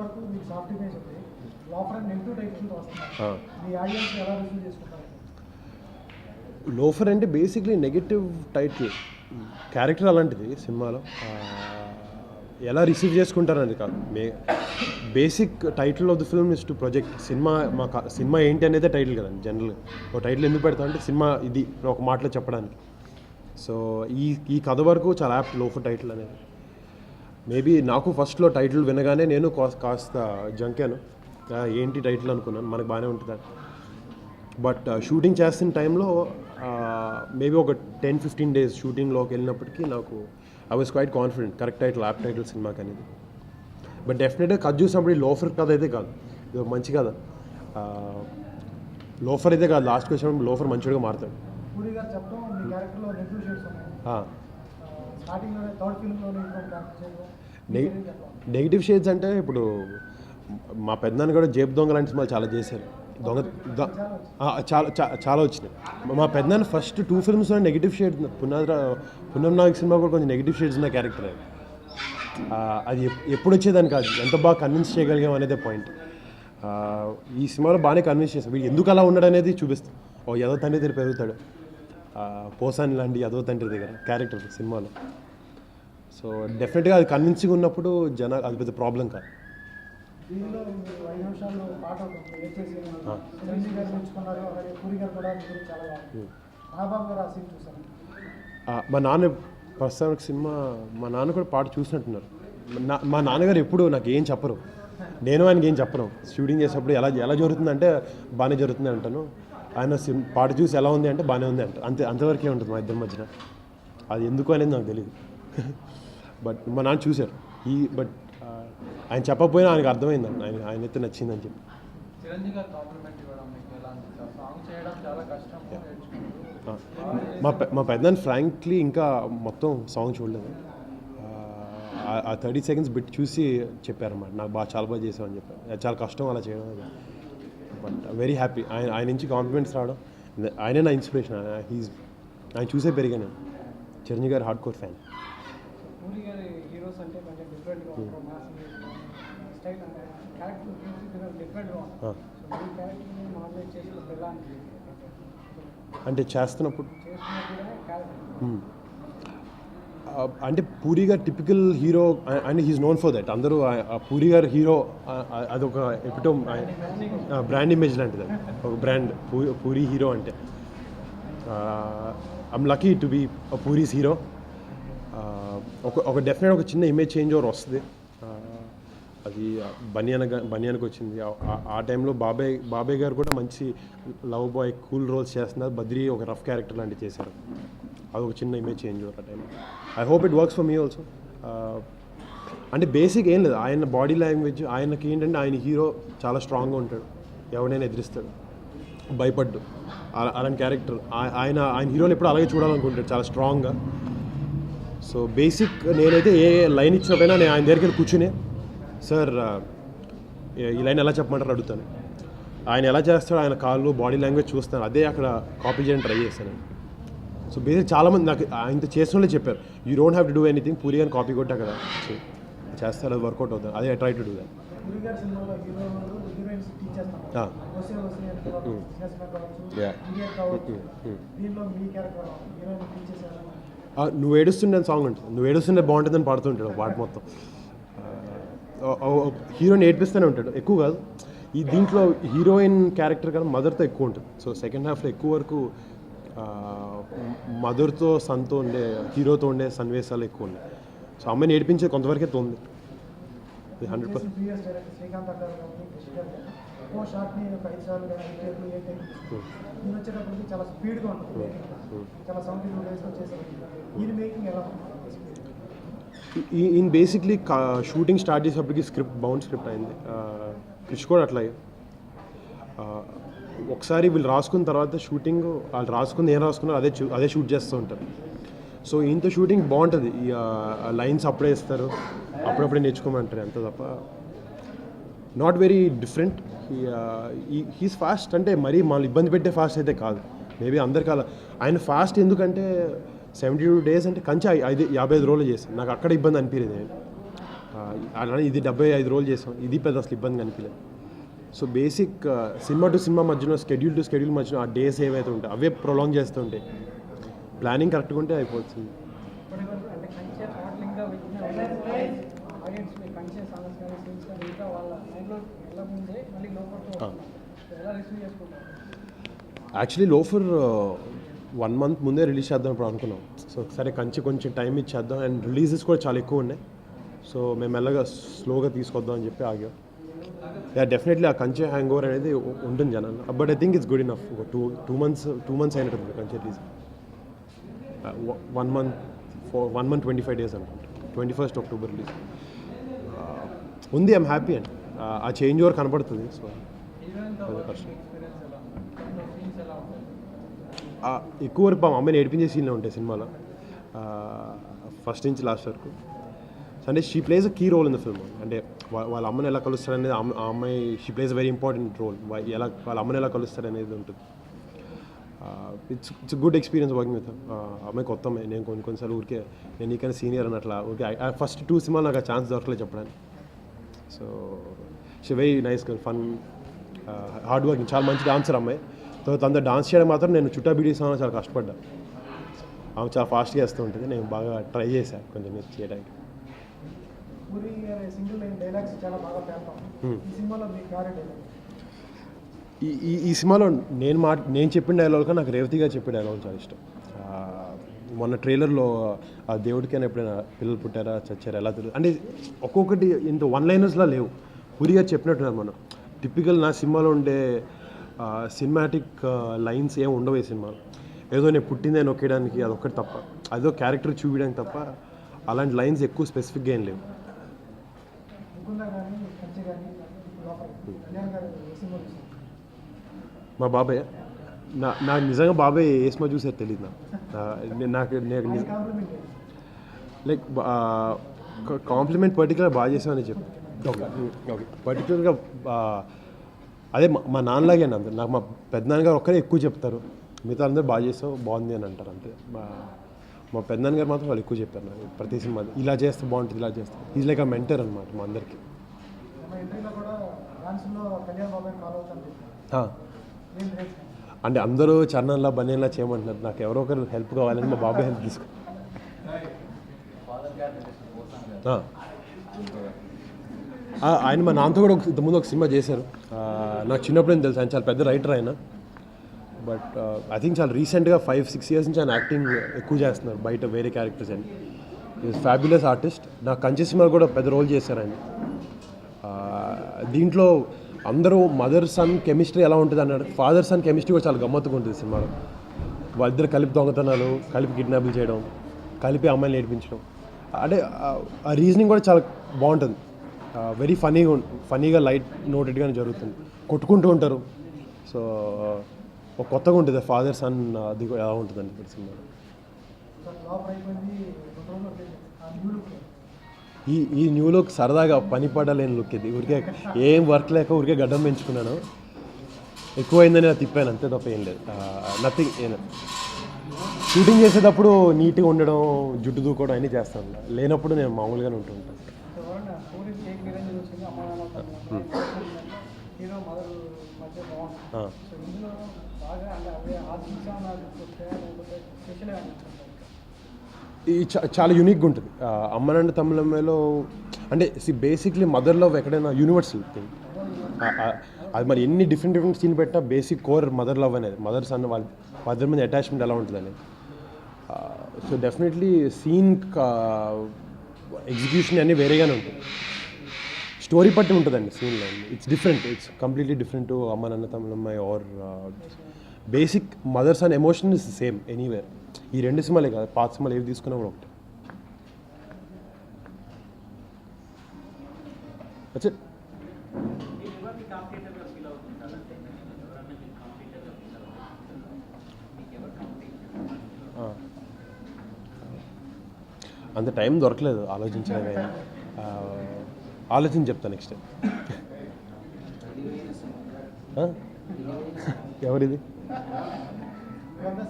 వరకు మీకు soft image ఉంది లోపల నెగిటివ్ వస్తున్నారు. మీ ఆడియన్స్ ఎలా రిసీవ్ చేసుకుంటారు? లోఫర్ అంటే బేసిక్లీ నెగటివ్ టైటిల్ క్యారెక్టర్ అలాంటిది సినిమాలో. ఎలా రిసీవ్ చేసుకుంటారని కాదు. My basic title of the film is to project cinema మా సినిమా ఏంటి అనేది టైటిల్ కదండి జనరల్గా ఒక టైటిల్ ఎందుకు పెడతా అంటే సినిమా ఇది ఒక మాటలో చెప్పడానికి. సో ఈ ఈ కథ వరకు చాలా యాప్ట్ లోఫర్ టైటిల్ అనేది. మేబీ నాకు ఫస్ట్లో టైటిల్ వినగానే నేను కాస్- కాస్త జంకాను. ఏంటి టైటిల్ అనుకున్నాను. మనకు బాగానే ఉంటుంది బట్ షూటింగ్ చేస్తున్న టైంలో మేబీ ఒక టెన్ ఫిఫ్టీన్ డేస్ షూటింగ్లోకి వెళ్ళినప్పటికీ నాకు I was quite confident correct title apt title సినిమాకి అనేది బట్ డెఫినెట్గా కథ చూసినప్పుడు ఈ లోఫర్ కథ అయితే కాదు. ఇది ఒక మంచి కథ. లోఫర్ అయితే కాదు. లాస్ట్కి వచ్చినప్పుడు లోఫర్ మంచిగా మారుతాడు పూరి గారు చెప్పడం మీ క్యారెక్టర్లో నెగిటివ్ షేడ్స్ షేడ్స్ అంటే ఇప్పుడు మా పెద్దనాన్న కూడా జేబు దొంగ లాంటి సినిమాలు చాలా చేశారు. దొంగ చాలా చాలా వచ్చినాయి. మా పెద్దనాన్న ఫస్ట్ టూ ఫిల్మ్స్లో నెగిటివ్ షేడ్ పునాద్ర పున్నం నాయక్ సినిమా కూడా కొంచెం నెగిటివ్ షేడ్స్ ఉన్న క్యారెక్టర్ అది. అది ఎప్- ఎప్పుడు వచ్చేదాన్ని కాదు. ఎంత బాగా కన్విన్స్ చేయగలిగాం అనేదే పాయింట్ ఈ సినిమాలో బాగానే కన్విన్స్ చేస్తాం వీడు ఎందుకు అలా ఉన్నాడు అనేది చూపిస్తాం. ఓ యదో తండ్రి దగ్గర పెరుగుతాడు. పోసాని లాంటి యదో తండ్రి దగ్గర క్యారెక్టర్ సినిమాలో. సో డెఫినెట్గా అది కన్విన్సింగ్ ఉన్నప్పుడు జన అది పెద్ద ప్రాబ్లం కాదు. మీ నాన్న ప్రస్తుతానికి సినిమా మా నాన్న కూడా పాట చూసినట్టున్నారు. మా నాన్నగారు ఎప్పుడు నాకు ఏం చెప్పరు. నేను ఆయనకి ఏం చెప్పను. షూటింగ్ చేసేటప్పుడు ఎలా ఎలా జరుగుతుందంటే బాగానే జరుగుతుంది అంటాను. ఆయన సిమ్ పాట చూసి ఎలా ఉంది అంటే బాగానే ఉంది అంట. అంతే అంతవరకే ఉంటుంది మా ఇద్దరి మధ్యన. అది ఎందుకు అనేది నాకు తెలియదు బట్ మా నాన్న చూశారు. ఈ బట్ ఆయన చెప్పకపోయినా ఆయనకు అర్థమైంది ఆయన ఆయన అయితే నచ్చిందని చెప్పి. మా మా పెద్దనాన్న ఫ్రాంక్లీ ఇంకా మొత్తం సాంగ్ చూడలేదు. ఆ, థర్టీ సెకండ్స్ బిట్ చూసి చెప్పారన్నమాట. నాకు బాగా చాలా బాగా చేసామని చెప్పారు. చాలా కష్టం అలా చేయడం. బట్ వెరీ హ్యాపీ ఆయన ఆయన నుంచి కాన్ఫిడెన్స్ రావడం. ఆయనే నా ఇన్స్పిరేషన్ హీస్ ఆయన చూసే పెరిగాను చిరంజీవి గారు హార్డ్ కోర్ ఫ్యాన్ అంటే చేస్తున్నప్పుడు చేసినప్పుడే క్యారెక్టర్ Hmm. ఆ, అంటే పూరి గారు typical hero and he's known for that అందరూ పూరి గారు హీరో అదొక ఎపిటో బ్రాండ్ ఇమేజ్ లాంటిది అది. ఒక బ్రాండ్ పూరి హీరో అంటే. I'm lucky to be Puri's hero ఒక ఒక డెఫినెట్ ఒక చిన్న ఇమేజ్ చేంజ్ ఓవర్ వస్తుంది. అది బనియాన బనియానికి వచ్చింది. ఆ- ఆ టైంలో బాబాయ్ బాబాయ్ గారు కూడా మంచి లవ్ బాయ్ కూల్ రోల్స్ చేస్తున్నారు. బద్రి ఒక రఫ్ క్యారెక్టర్ లాంటివి చేశారు. అది ఒక చిన్న ఇమేజ్ చేంజ్ ఆ time I hope it works for me also అంటే బేసిక్ ఏం లేదు. ఆయన బాడీ లాంగ్వేజ్ ఆయనకి ఏంటంటే ఆయన హీరో చాలా స్ట్రాంగ్గా ఉంటాడు. ఎవడైనా ఎదిరిస్తాడు. భయపడ్డు. అలాంటి క్యారెక్టర్ ఆయన ఆయన హీరోని ఎప్పుడు అలాగే చూడాలనుకుంటాడు. చాలా స్ట్రాంగ్గా సో బేసిక్ నేనైతే ఏ లైన్ ఇచ్చినప్పుడైనా నేను ఆయన దగ్గరికి కూర్చునే సార్ uh, ఈ లైన్ ఎలా చెప్పమంటారు అడుగుతాను. ఆయన ఎలా చేస్తాడో ఆయన కాళ్ళు బాడీ లాంగ్వేజ్ చూస్తాను. అదే అక్కడ కాపీ చేయడానికి ట్రై చేస్తాను సో బేసిక్ చాలామంది నాకు ఆయనతో చేసిన వాళ్ళే చెప్పారు. You don't have to do anything Puri అని కాపీ కొట్టా కదా. చే- చేస్తాడు అది వర్కౌట్ అవుతుంది అదే ట్రై టు డూ దాట్ నువ్వు ఏడుస్తుండే సాంగ్ ఉంటుంది. నువ్వు ఏడుస్తుండే బాగుంటుందని పాడుతుంటాడు పాట మొత్తం. హీరోని ఏడిపిస్తూనే ఉంటాడు. ఎక్కువ కాదు. ఈ దీంట్లో హీరోయిన్ క్యారెక్టర్ కన్నా మదర్తో ఎక్కువ ఉంటుంది. సో సెకండ్ హాఫ్లో ఎక్కువ వరకు మదర్తో సన్తో ఉండే హీరోతో ఉండే సన్నివేశాలు ఎక్కువ ఉన్నాయి. సో అమ్మాయిని ఏడిపించే కొంతవరకే తోంది. హండ్రెడ్ ఈయన బేసిక్లీ షూటింగ్ స్టార్ట్ చేసేప్పటికి స్క్రిప్ట్ బౌండ్ స్క్రిప్ట్ అయింది. కృషి కూడా అట్లాగే. ఒకసారి వీళ్ళు రాసుకున్న తర్వాత షూటింగ్ వాళ్ళు రాసుకుంది ఏం రాసుకున్నారో అదే అదే షూట్ చేస్తూ ఉంటారు. సో ఇంత షూటింగ్ బాగుంటుంది. ఈ లైన్స్ అప్పుడే ఇస్తారు. అప్పుడప్పుడే నేర్చుకోమంటారు అంత తప్ప. Not very different he's fast అంటే మరీ మళ్ళీ ఇబ్బంది పెట్టే ఫాస్ట్ అయితే కాదు. మేబీ అందరికీ అలా. ఆయన ఫాస్ట్ ఎందుకంటే సెవెంటీ టూ డేస్ అంటే కంచె ఐదు యాభై ఐదు రోజులు చేశాను నాకు అక్కడ ఇబ్బంది అనిపించేది నేను అలానే ఇది డెబ్బై ఐదు రోజులు చేసాం ఇది పెద్ద అసలు ఇబ్బంది అనిపించలేదు సో బేసిక్ సినిమా టు సినిమా మధ్యలో స్కెడ్యూల్ టు స్కెడ్యూల్ మధ్యలో ఆ డేస్ ఏవైతే ఉంటాయి అవే ప్రొలాంగ్ చేస్తూ ఉంటాయి. ప్లానింగ్ కరెక్ట్గా ఉంటే అయిపోతుంది. యాక్చువల్లీ లోఫర్ వన్ మంత్ ముందే రిలీజ్ చేద్దాం ఇప్పుడు అనుకున్నాం. సో సరే కంచి కొంచెం టైం ఇచ్చేద్దాం. అండ్ రిలీజెస్ కూడా చాలా ఎక్కువ ఉన్నాయి. సో మేము మెల్లగా స్లోగా తీసుకొద్దాం అని చెప్పి ఆగాం. యా డెఫినెట్లీ ఆ కంచె హ్యాంగ్ ఓవర్ అనేది ఉంటుంది జనాలు but I think it's good enough ఒక two two months two months అయినట్టుంది Kanche release one month four one month twenty five days అనుకుంటా. ట్వంటీ ఫస్ట్ అక్టోబర్ రిలీజ్ ఉంది ఐమ్ హ్యాపీ అండ్. ఆ చేంజ్ ఓవర్ కనపడుతుంది so కష్టం. ఎక్కువ వరకు మా అమ్మాయిని ఏడిపించే సీన్లో ఉంటాయి సినిమాలో. Uh, ఫస్ట్ నుంచి లాస్ట్ వరకు. అంటే she plays a key role in the film అంటే వాళ్ళ అమ్మని ఎలా కలుస్తారనేది ఆ అమ్మాయి she plays very important role ఎలా వాళ్ళ అమ్మని ఎలా కలుస్తారనేది ఉంటుంది. It's it's good experience working with అమ్మాయి కొత్త అమ్మాయి. నేను కొన్ని కొన్నిసార్లు ఊరికే నేను నీకైనా సీనియర్ అని అట్లా ఊరికే ఫస్ట్ టూ సినిమాలు నాకు ఆ ఛాన్స్ దొరకలేదు చెప్పడానికి. So she very nice fun hard working చాలా మంచి డాన్సర్ అమ్మాయి. తర్వాత అందరు డాన్స్ చేయడం మాత్రం నేను చుట్టా బీడీస్ చాలా కష్టపడ్డా. ఆమె చాలా ఫాస్ట్గా వేస్తూ ఉంటుంది. నేను బాగా ట్రై చేశాను కొంచెం చేయడానికి. గారి సింగిల్ లైన్ డైలాగ్స్ చాలా బాగా పేరుతాం. ఈ సినిమాలో మీ ఈ ఈ ఈ సినిమాలో నేను మా నేను చెప్పిన డైలాగ్ నాకు రేవతి గారు చెప్పే డైలాగ్ చాలా ఇష్టం. మొన్న ట్రైలర్లో ఆ దేవుడికైనా ఎప్పుడైనా పిల్లలు పుట్టారా చచ్చారా ఎలా తెలియదు అంటే ఒక్కొక్కటి ఇంత వన్ లైనర్స్లా లేవు. పూరి గారు చెప్పినట్టున్నారు మనం టిపికల్ నా సినిమాలో ఉండే సినిమాటిక్ లైన్స్ ఏం ఉండవు ఈ సినిమాలో. ఏదో నేను పుట్టిందే నొక్కేయడానికి అదొక్కటి తప్ప. అదో క్యారెక్టర్ చూపించడానికి తప్ప అలాంటి లైన్స్ ఎక్కువ స్పెసిఫిక్గా ఏం లేవు ముకుందా కానీ కంచె కానీ లోపల కళ్యాణ్ గారు ఏ సినిమా చూసారు మా బాబాయ్? నా నాకు నిజంగా బాబాయ్ ఏ సినిమా చూసారు తెలియదు నాకు. నా- నేను- నాకు లైక్ కాంప్లిమెంట్ పర్టికులర్ బాగా చేసామని చెప్పి. ఓకే. ఓకే. పర్టికులర్గా అదే మా- మా నాన్నలాగే అండి అందరు నాకు మా పెద్దనాన్నగారు ఒక్కరే ఎక్కువ చెప్తారు. మిగతా అందరూ బాగా చేస్తావు బాగుంది అని అంటారు అంతే. మా పెద్దనాన్న గారు మాత్రం వాళ్ళు ఎక్కువ చెప్పారు నాకు. ప్రతి సినిమా ఇలా చేస్తే బాగుంటుంది ఇలా చేస్తే. ఈజ్ లైక్ ఆ మెంటర్ అనమాట మా అందరికి. అంటే అందరూ చరణంలా బనేలా చేయమంటున్నారు. నాకు ఎవరో ఒకరు హెల్ప్ కావాలని మా బాబాయ్ హెల్ప్ తీసుకో ఆయన మా నాన్నతో కూడా ఒక ఇంతకుముందు ఒక సినిమా చేశారు. నాకు చిన్నప్పుడు తెలుసు ఆయన చాలా పెద్ద రైటర్ ఆయన. బట్ ఐ థింక్ చాలా రీసెంట్గా ఫైవ్ సిక్స్ ఇయర్స్ నుంచి ఆయన యాక్టింగ్ ఎక్కువ చేస్తున్నారు బయట వేరే క్యారెక్టర్స్ అని. ఈజ్ ఫ్యాబ్యులస్ ఆర్టిస్ట్ నా కంచె సినిమా కూడా పెద్ద రోల్ చేశారు ఆయన. దీంట్లో అందరూ మదర్ సన్ కెమిస్ట్రీ ఎలా ఉంటుంది అన్నాడు. ఫాదర్ సన్ కెమిస్ట్రీ కూడా చాలా గమ్మత్తుగా ఉంటుంది సినిమాలో. వాళ్ళిద్దరు కలిపి దొంగతనాలు కలిపి కిడ్నాపులు చేయడం కలిపి అమ్మాయిని నేర్పించడం అంటే ఆ- ఆ రీజనింగ్ కూడా చాలా బాగుంటుంది. వెరీ ఫనీగా ఫనీగా లైట్ నోటెడ్గానే జరుగుతుంది. కొట్టుకుంటూ ఉంటారు. సో ఒక కొత్తగా ఉంటుంది ఫాదర్ సన్ అది ఎలా ఉంటుందండి ఇప్పుడు సినిమా? ఈ ఈ న్యూ లుక్ సరదాగా పని పడలేని లుక్ ఇది. ఊరికే ఏం వర్క్ లేక ఊరికే గడ్డం పెంచుకున్నాను. ఎక్కువైందని నేను తిప్పాను అంతే తప్ప ఏం లేదు. నథింగ్ షూటింగ్ చేసేటప్పుడు నీట్గా ఉండడం జుట్టు దూకోవడం అన్నీ చేస్తాను. లేనప్పుడు నేను మామూలుగానే ఉంటూ ఉంటాను హీరో మదర్ మధ్య బాగుంటుంది ఆ. సో ఇందులో బాగా అంటే అవే ఈ చాలా యూనిక్గా ఉంటుంది. ఆ, అమ్మ నాన్న తమిళంలో అంటే బేసిక్లీ మదర్ లవ్ ఎక్కడైనా యూనివర్సల్ థింగ్ అది మరి ఎన్ని డిఫరెంట్ డిఫరెంట్ సీన్ పెట్టినా బేసిక్ కోర్ మదర్ లవ్ అనేది మదర్ సన్ వాళ్ళ మదర్ మీద అటాచ్మెంట్ ఎలా ఉంటుంది అనేది సో డెఫినెట్లీ సీన్ ఎగ్జిక్యూషన్ అన్నీ వేరేగానే ఉంటుంది. స్టోరీ పట్టి ఉంటుందండి సీన్లో it's different it's completely different అమ్మ నాన్న తమిళమ్మాయి are basic mothers and emotion is same anywhere. ఈ రెండు సినిమాలే కాదు పాత సినిమాలు ఏవి తీసుకున్నా కూడా ఒకటి. That's అంత టైం దొరకలేదు ఆలోచించడానికి ఆలోచించి చెప్తా నెక్స్ట్. ఎవరిది?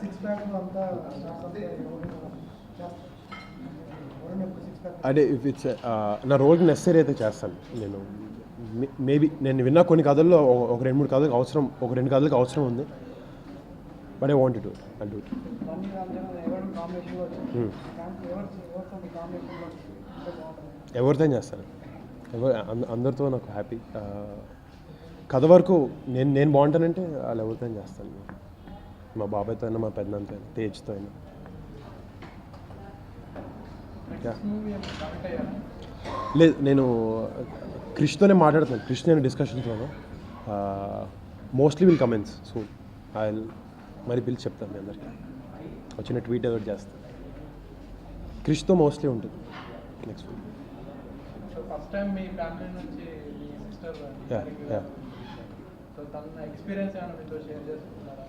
సిక్స్ ప్యాక్ అంతా అంటే ఇఫ్ ఇట్స్ నా రోల్కి నెసరీ అయితే చేస్తాను. నేను మేబీ నేను విన్న కొన్ని కథల్లో ఒక- రెండు మూడు కథలకు అవసరం ఒక రెండు కథలకు అవసరం ఉంది. But I want to I do ఎవరితో చేస్తాను ఎవరు అంద- అందరితో నాకు హ్యాపీ కథ వరకు నేను నేను బాగుంటానంటే వాళ్ళు ఎవరితో చేస్తాను. మా బాబాయ్తో అయినా మా పెద్దనంతో అయినా తేజ్తో అయినా లేదు నేను క్రిష్తోనే మాట్లాడుతున్నాను. క్రిష్ నేను డిస్కషన్స్లోను mostly will comments so I మరి పిలిచి చెప్తాను మీ అందరికీ. వచ్చిన ట్వీట్ ఏదో ఒకటి చేస్తాను క్రిష్తో మోస్ట్లీ ఉంటుంది. నెక్స్ట్ ఫస్ట్ టైం మీ ఫ్యామిలీ నుంచి మీ సిస్టర్. సో తన ఎక్స్పీరియన్స్ ఏమైనా మీతో షేర్ చేసుకుంటారా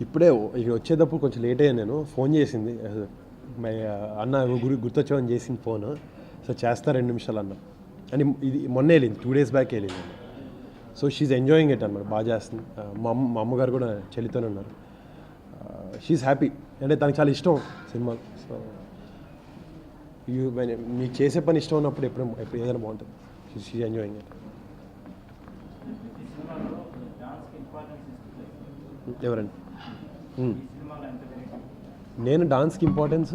ఇప్పుడే ఇక్కడ వచ్చేటప్పుడు కొంచెం లేట్ అయ్యా నేను. ఫోన్ చేసింది. మై అన్న గురి గుర్తొచ్చామని చేసింది ఫోన్. సో చేస్తా రెండు నిమిషాలు అన్న. అని ఇది మొన్న వెళ్ళింది. టూ డేస్ బ్యాక్ వెళ్ళింది సో షీఈ్ ఎంజాయింగ్ ఇట్ అనమాట బాగా చేస్తుంది. మా అమ్మ మా అమ్మగారు కూడా చెల్లితోనే ఉన్నారు. షీఈ్ హ్యాపీ అంటే తనకు చాలా ఇష్టం సినిమా. సో యూ మీకు చేసే పని ఇష్టం ఉన్నప్పుడు ఎప్పుడు ఎప్పుడు ఏదైనా బాగుంటుంది షీఈ్ ఎంజాయింగ్ ఇట్ ఎవరండి? నేను డాన్స్కి ఇంపార్టెన్స్?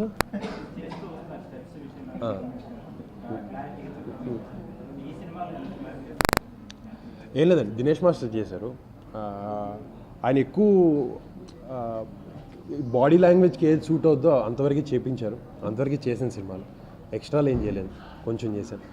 ఏం లేదండి దినేష్ మాస్టర్ చేశారు. ఆయన ఎక్కువ బాడీ లాంగ్వేజ్కి ఏది సూట్ అవుద్దో అంతవరకు చేపించారు. అంతవరకు చేసిన సినిమాలు. ఎక్స్ట్రాలు ఏం చేయలేదు. కొంచెం చేశాను.